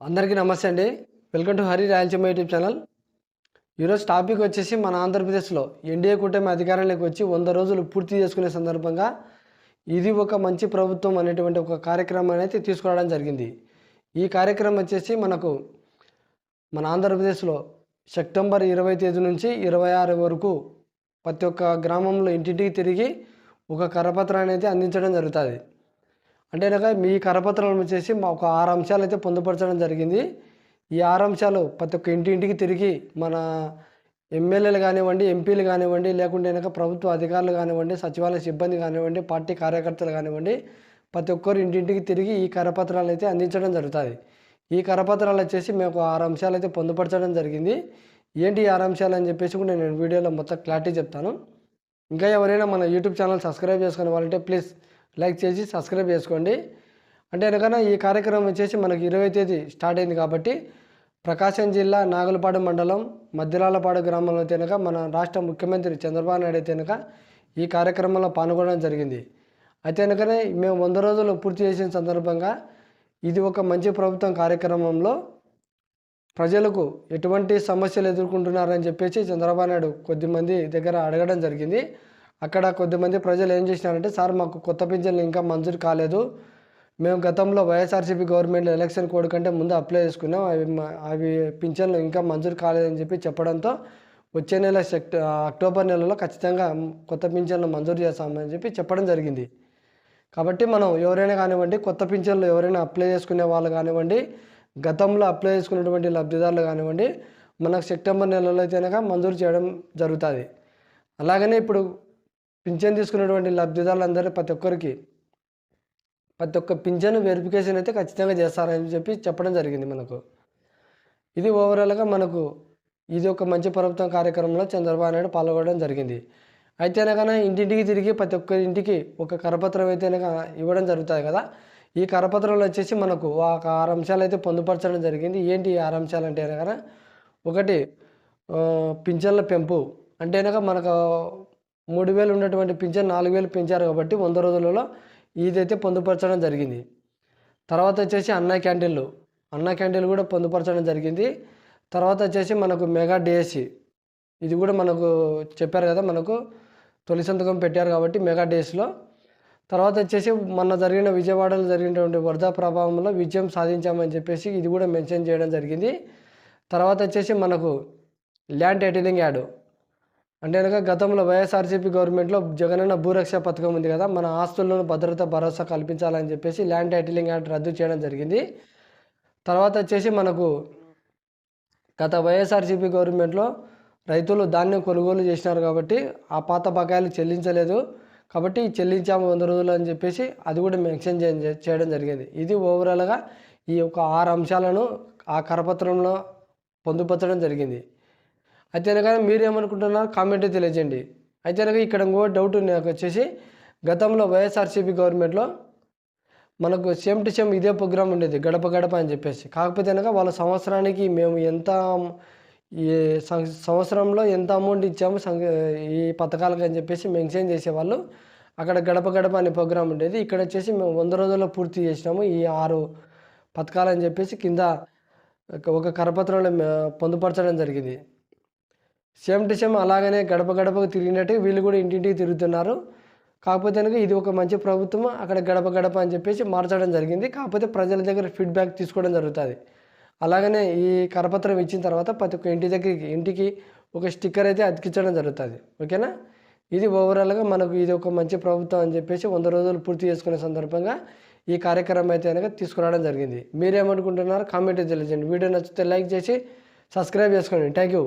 అందరికీ నమస్తే అండి. Welcome to Hari Rayalaseema YouTube channel. ఈరోజు టాపిక్ వచ్చేసి మన ఆంధ్రప్రదేశ్లో ఎన్డీఏ కూటమి అధికారంలోకి వచ్చి వంద రోజులు పూర్తి చేసుకునే సందర్భంగా ఇది ఒక మంచి ప్రభుత్వం అనేటువంటి ఒక కార్యక్రమాన్ని అయితే తీసుకురావడం జరిగింది. ఈ కార్యక్రమం వచ్చేసి మనకు మన ఆంధ్రప్రదేశ్లో సెప్టెంబర్ ఇరవై తేదీ నుంచి ఇరవై ఆరు వరకు ప్రతి ఒక్క గ్రామంలో ఇంటింటికి తిరిగి ఒక కరపత్రాన్ని అయితే అందించడం జరుగుతుంది. అంటే కనుక మీ కరపత్రాలను వచ్చేసి మా ఒక ఆరు అంశాలు అయితే పొందుపరచడం జరిగింది. ఈ ఆరు అంశాలు ప్రతి ఒక్క ఇంటింటికి తిరిగి మన ఎమ్మెల్యేలు కానివ్వండి ఎంపీలు కానివ్వండి లేకుంటే కనుక ప్రభుత్వ అధికారులు కానివ్వండి సచివాలయ సిబ్బంది కానివ్వండి పార్టీ కార్యకర్తలు కానివ్వండి ప్రతి ఒక్కరు ఇంటింటికి తిరిగి ఈ కరపత్రాలు అయితే అందించడం జరుగుతుంది ఈ కరపత్రాలు వచ్చేసి మేము ఆరు అంశాలు అయితే పొందుపరచడం జరిగింది. ఏంటి ఆరు అంశాలు అని చెప్పేసి కూడా నేను వీడియోలో మొత్తం క్లారిటీ చెప్తాను. ఇంకా ఎవరైనా మన యూట్యూబ్ ఛానల్ సబ్స్క్రైబ్ చేసుకునే వాళ్ళంటే ప్లీజ్ లైక్ చేసి సబ్స్క్రైబ్ చేసుకోండి. అంటే కనుక ఈ కార్యక్రమం వచ్చేసి మనకి ఇరవై తేదీ స్టార్ట్ అయింది కాబట్టి ప్రకాశం జిల్లా నాగులపాడు మండలం మధ్యలాలపాడు గ్రామంలో అయితే మన రాష్ట్ర ముఖ్యమంత్రి చంద్రబాబు నాయుడు అయితే ఈ కార్యక్రమంలో పాల్గొనడం జరిగింది. అయితే వెనకనే మేము వంద రోజులు పూర్తి చేసిన సందర్భంగా ఇది ఒక మంచి ప్రభుత్వం కార్యక్రమంలో ప్రజలకు ఎటువంటి సమస్యలు ఎదుర్కొంటున్నారని చెప్పేసి చంద్రబాబు నాయుడు కొద్దిమంది దగ్గర అడగడం జరిగింది. అక్కడ కొద్దిమంది ప్రజలు ఏం చేసినారంటే సార్ మాకు కొత్త పింఛన్లు ఇంకా మంజూరు కాలేదు. మేము గతంలో వైఎస్ఆర్సీపీ గవర్నమెంట్ ఎలక్షన్ కోడ్ కంటే ముందు అప్లై చేసుకున్నాం. అవి అవి పింఛన్లు ఇంకా మంజూరు కాలేదని చెప్పి చెప్పడంతో వచ్చే నెల సెక్ట అక్టోబర్ నెలలో ఖచ్చితంగా కొత్త పింఛన్లు మంజూరు చేస్తామని చెప్పి చెప్పడం జరిగింది. కాబట్టి మనం ఎవరైనా కానివ్వండి కొత్త పింఛన్లు ఎవరైనా అప్లై చేసుకునే వాళ్ళు కానివ్వండి గతంలో అప్లై చేసుకున్నటువంటి లబ్ధిదారులు కానివ్వండి మనకు సెప్టెంబర్ నెలలో అయితే కనుక మంజూరు చేయడం జరుగుతుంది. అలాగనే ఇప్పుడు పింఛన్ తీసుకున్నటువంటి లబ్ధిదారులందరూ ప్రతి ఒక్కరికి ప్రతి ఒక్క పింఛన్ వెరిఫికేషన్ అయితే ఖచ్చితంగా చేస్తారని చెప్పి చెప్పడం జరిగింది మనకు. ఇది ఓవరాల్గా మనకు ఇది ఒక మంచి ప్రభుత్వం కార్యక్రమంలో చంద్రబాబు నాయుడు పాల్గొనడం జరిగింది. అయితేనే కానీ ఇంటింటికి తిరిగి ప్రతి ఒక్క ఇంటికి ఒక కరపత్రం అయితే ఇవ్వడం జరుగుతుంది కదా. ఈ కరపత్రంలో వచ్చేసి మనకు ఒక ఆరు అంశాలు అయితే పొందుపరచడం జరిగింది. ఏంటి ఈ ఆరు అంశాలు అంటే అనగా ఒకటి పింఛన్ల పెంపు. అంటే మనకు మూడు వేలు ఉన్నటువంటి పింఛన్ నాలుగు వేలు పెంచారు కాబట్టి వంద రోజులలో ఇదైతే పొందుపరచడం జరిగింది. తర్వాత వచ్చేసి అన్న క్యాంటీన్లు. అన్న క్యాంటీన్లు కూడా పొందుపరచడం జరిగింది. తర్వాత వచ్చేసి మనకు మెగా డిఎస్సి ఇది కూడా మనకు చెప్పారు కదా మనకు తొలి సంతకం పెట్టారు కాబట్టి మెగా డేస్లో తర్వాత వచ్చేసి మొన్న జరిగిన విజయవాడలో జరిగినటువంటి వరద ప్రభావంలో విజయం సాధించామని చెప్పేసి ఇది కూడా మెన్షన్ చేయడం జరిగింది. తర్వాత వచ్చేసి మనకు ల్యాండ్ టైటిలింగ్ యాడ్. అంటే కనుక గతంలో వైఎస్ఆర్సీపీ గవర్నమెంట్లో జగనన్న భూరక్ష పథకం ఉంది కదా మన ఆస్తులను భద్రత భరోసా కల్పించాలని చెప్పేసి ల్యాండ్ టైటిలింగ్ యాక్ట్ రద్దు చేయడం జరిగింది. తర్వాత వచ్చేసి మనకు గత వైఎస్ఆర్సీపీ గవర్నమెంట్లో రైతులు ధాన్యం కొనుగోలు చేసినారు కాబట్టి ఆ పాత బకాయిలు చెల్లించలేదు. కాబట్టి చెల్లించాము వంద రోజులు అని చెప్పేసి అది కూడా మెన్షన్ చేయడం జరిగింది. ఇది ఓవరాల్గా ఈ యొక్క ఆరు అంశాలను ఆ కరపత్రంలో పొందుపరచడం జరిగింది. అయితే అనగా మీరేమనుకుంటున్నారో కామెంట్ తెలియజేయండి. అయితే అనగా ఇక్కడ ఇంకో డౌట్ నాకు వచ్చేసి గతంలో వైఎస్ఆర్సీపీ గవర్నమెంట్లో మనకు సేమ్ టు సేమ్ ఇదే ప్రోగ్రామ్ ఉండేది గడప గడప అని చెప్పేసి. కాకపోతే కనుక వాళ్ళ సంవత్సరానికి మేము ఎంత ఈ సం- సంవత్సరంలో ఎంత అమౌంట్ ఇచ్చాము సం- ఈ పథకాలకు అని చెప్పేసి మెన్షన్ చేసేవాళ్ళు. అక్కడ గడప గడప అనే ప్రోగ్రామ్ ఉండేది. ఇక్కడ వచ్చేసి మేము వంద రోజుల్లో పూర్తి చేసినాము ఈ ఆరు పథకాలు అని చెప్పేసి కింద ఒక- కరపత్రంలో పొందుపరచడం జరిగింది. సేమ్ టు సేమ్ అలాగనే గడప గడపకు తిరిగినట్టు వీళ్ళు కూడా ఇంటింటికి తిరుగుతున్నారు. కాకపోతే కనుక ఇది ఒక మంచి ప్రభుత్వం అక్కడ గడప గడప అని చెప్పేసి మార్చడం జరిగింది. కాకపోతే ప్రజల దగ్గర ఫీడ్బ్యాక్ తీసుకోవడం జరుగుతుంది. అలాగనే ఈ కరపత్రం ఇచ్చిన తర్వాత ప్రతి ఒక్క ఇంటి దగ్గరికి ఇంటికి ఒక స్టిక్కర్ అయితే అతికించడం జరుగుతుంది. ఓకేనా? ఇది ఓవరాల్గా మనకు ఇది ఒక మంచి ప్రభుత్వం అని చెప్పేసి వంద రోజులు పూర్తి చేసుకునే సందర్భంగా ఈ కార్యక్రమం అయితే కనుక తీసుకురావడం జరిగింది. మీరేమనుకుంటున్నారో? కామెంట్ తెలియజేయండి. వీడియో నచ్చితే లైక్ చేసి సబ్స్క్రైబ్ చేసుకోండి. Thank you.